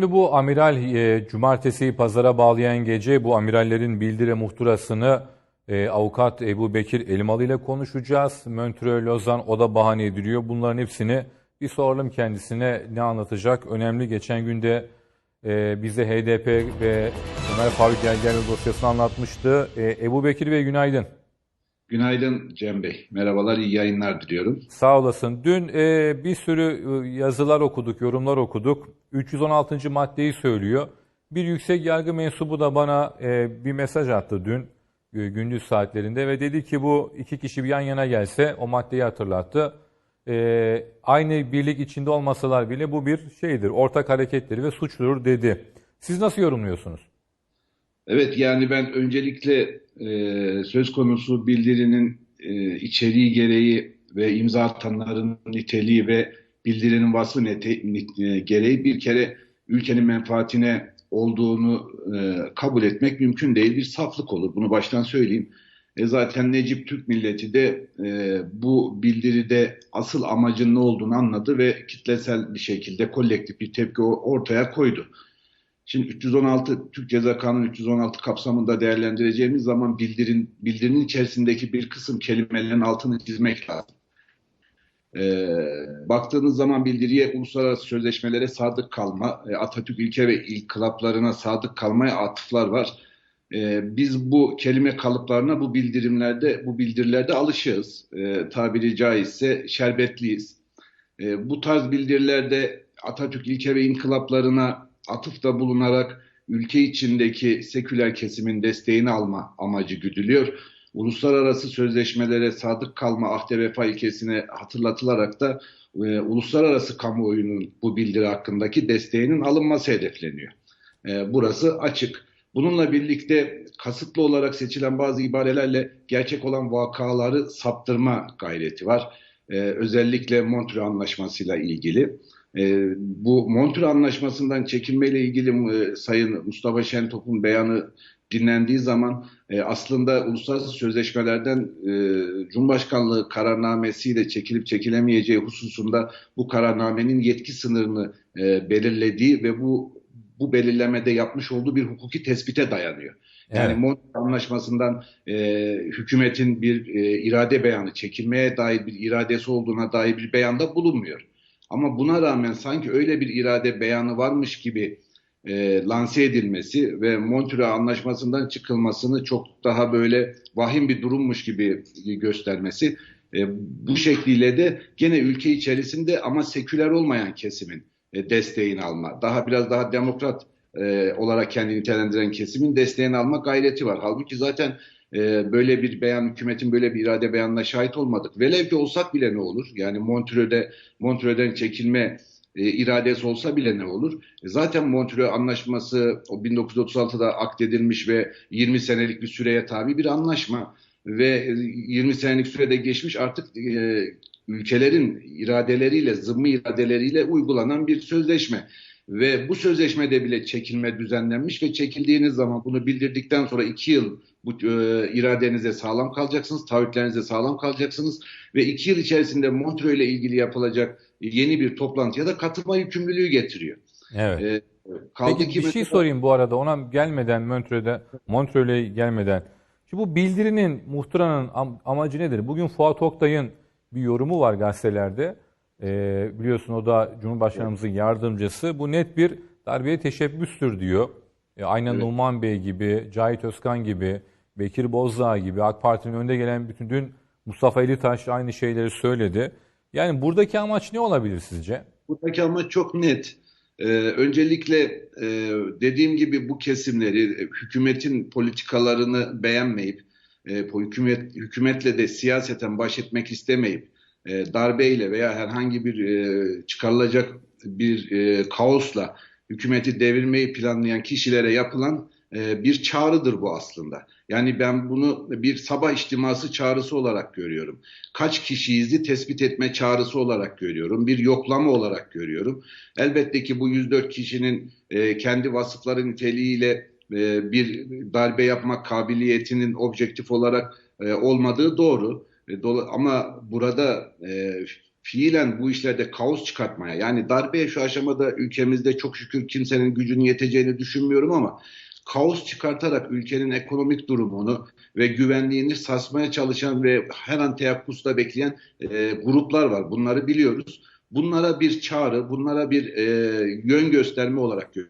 Şimdi bu amiral e, cumartesiyi pazara bağlayan gece bu amirallerin bildiri muhtırasını e, avukat Ebu Bekir Elmalı ile konuşacağız. Montreux, Lozan o da bahane ediliyor. Bunların hepsini bir soralım kendisine ne anlatacak. Önemli geçen günde e, bize HDP ve Ömer Faruk Gergerli dosyasını anlatmıştı. E, Ebu Bekir Bey günaydın. Günaydın Cem Bey. Merhabalar, iyi yayınlar diliyorum. Sağ olasın. Dün e, bir sürü e, yazılar okuduk, yorumlar okuduk. 316. maddeyi söylüyor. Bir yüksek yargı mensubu da bana e, bir mesaj attı dün e, gündüz saatlerinde ve dedi ki bu iki kişi bir yan yana gelse o maddeyi hatırlattı. E, aynı birlik içinde olmasalar bile bu bir şeydir, ortak hareketleri ve suçludur dedi. Siz nasıl yorumluyorsunuz? Evet, yani ben öncelikle e, söz konusu bildirinin e, içeriği gereği ve imza atanların niteliği ve bildirinin vasfı nete, nit, e, gereği bir kere ülkenin menfaatine olduğunu e, kabul etmek mümkün değil. Bir saflık olur. Bunu baştan söyleyeyim. E zaten Necip Türk milleti de e, bu bildiride asıl amacın ne olduğunu anladı ve kitlesel bir şekilde kolektif bir tepki ortaya koydu. Şimdi 316 Türk Ceza Kanunu 316 kapsamında değerlendireceğimiz zaman bildirin bildirinin içerisindeki bir kısım kelimelerin altını çizmek lazım. Ee, baktığınız zaman bildiriye uluslararası sözleşmelere sadık kalma, e, Atatürk ilke ve inkılaplarına sadık kalmaya atıflar var. Ee, biz bu kelime kalıplarına bu bildirimlerde, bu bildirilerde alışığız. Ee, tabiri caizse şerbetliyiz. Ee, bu tarz bildirilerde Atatürk ilke ve inkılaplarına atıfta bulunarak ülke içindeki seküler kesimin desteğini alma amacı güdülüyor. Uluslararası sözleşmelere sadık kalma ahde vefa ilkesine hatırlatılarak da e, uluslararası kamuoyunun bu bildiri hakkındaki desteğinin alınması hedefleniyor. E, burası açık. Bununla birlikte kasıtlı olarak seçilen bazı ibarelerle gerçek olan vakaları saptırma gayreti var. E, özellikle Montreux Anlaşması'yla ilgili. E, bu Montreux Anlaşması'ndan çekilmeyle ilgili e, Sayın Mustafa Şentop'un beyanı dinlendiği zaman e, aslında uluslararası sözleşmelerden e, Cumhurbaşkanlığı kararnamesiyle çekilip çekilemeyeceği hususunda bu kararnamenin yetki sınırını e, belirlediği ve bu bu belirlemede yapmış olduğu bir hukuki tespite dayanıyor. Yani evet. Montreux Anlaşması'ndan e, hükümetin bir e, irade beyanı, çekilmeye dair bir iradesi olduğuna dair bir beyanda bulunmuyor. Ama buna rağmen sanki öyle bir irade beyanı varmış gibi e, lanse edilmesi ve Montreux Anlaşması'ndan çıkılmasını çok daha böyle vahim bir durummuş gibi göstermesi e, bu şekliyle de gene ülke içerisinde ama seküler olmayan kesimin e, desteğini alma, daha biraz daha demokrat e, olarak kendini nitelendiren kesimin desteğini alma gayreti var. Halbuki zaten e, böyle bir beyan, hükümetin böyle bir irade beyanına şahit olmadık. Velev ki olsak bile ne olur? Yani Montreux'de, Montreux'den çekilme e, iradesi olsa bile ne olur? E, zaten Montreux Anlaşması o 1936'da akdedilmiş ve 20 senelik bir süreye tabi bir anlaşma ve 20 senelik sürede geçmiş artık e, ülkelerin iradeleriyle, zımmi iradeleriyle uygulanan bir sözleşme. Ve bu sözleşmede bile çekilme düzenlenmiş ve çekildiğiniz zaman bunu bildirdikten sonra iki yıl bu e, iradenize sağlam kalacaksınız, taahhütlerinize sağlam kalacaksınız ve iki yıl içerisinde Montreux ile ilgili yapılacak yeni bir toplantıya da katılma yükümlülüğü getiriyor. Evet. Ee, kaldı Peki ki bir şey mesela... sorayım bu arada ona gelmeden Montreux'de Montreux'le gelmeden. Şimdi bu bildirinin muhtıranın amacı nedir? Bugün Fuat Oktay'ın bir yorumu var gazetelerde. Ee, biliyorsun o da Cumhurbaşkanımızın yardımcısı. Bu net bir darbeye teşebbüstür diyor. E, aynen evet. Numan Bey gibi, Cahit Özkan gibi, Bekir Bozdağ gibi AK Parti'nin önde gelen bütün dün Mustafa Elitaş aynı şeyleri söyledi. Yani buradaki amaç ne olabilir sizce? Buradaki amaç çok net. Ee, öncelikle e, dediğim gibi bu kesimleri e, hükümetin politikalarını beğenmeyip e, hükümet hükümetle de siyaseten baş etmek istemeyip e, darbeyle veya herhangi bir e, çıkarılacak bir e, kaosla hükümeti devirmeyi planlayan kişilere yapılan e, bir çağrıdır bu aslında. Yani ben bunu bir sabah içtiması çağrısı olarak görüyorum. Kaç kişiyizi tespit etme çağrısı olarak görüyorum. Bir yoklama olarak görüyorum. Elbette ki bu 104 kişinin e, kendi vasıfları niteliğiyle e, bir darbe yapmak kabiliyetinin objektif olarak e, olmadığı doğru. E, ama burada e, fiilen bu işlerde kaos çıkartmaya yani darbeye şu aşamada ülkemizde çok şükür kimsenin gücünün yeteceğini düşünmüyorum ama kaos çıkartarak ülkenin ekonomik durumunu ve güvenliğini sarsmaya çalışan ve her an teyakkusta bekleyen e, gruplar var. Bunları biliyoruz. Bunlara bir çağrı, bunlara bir e, yön gösterme olarak görüyorum.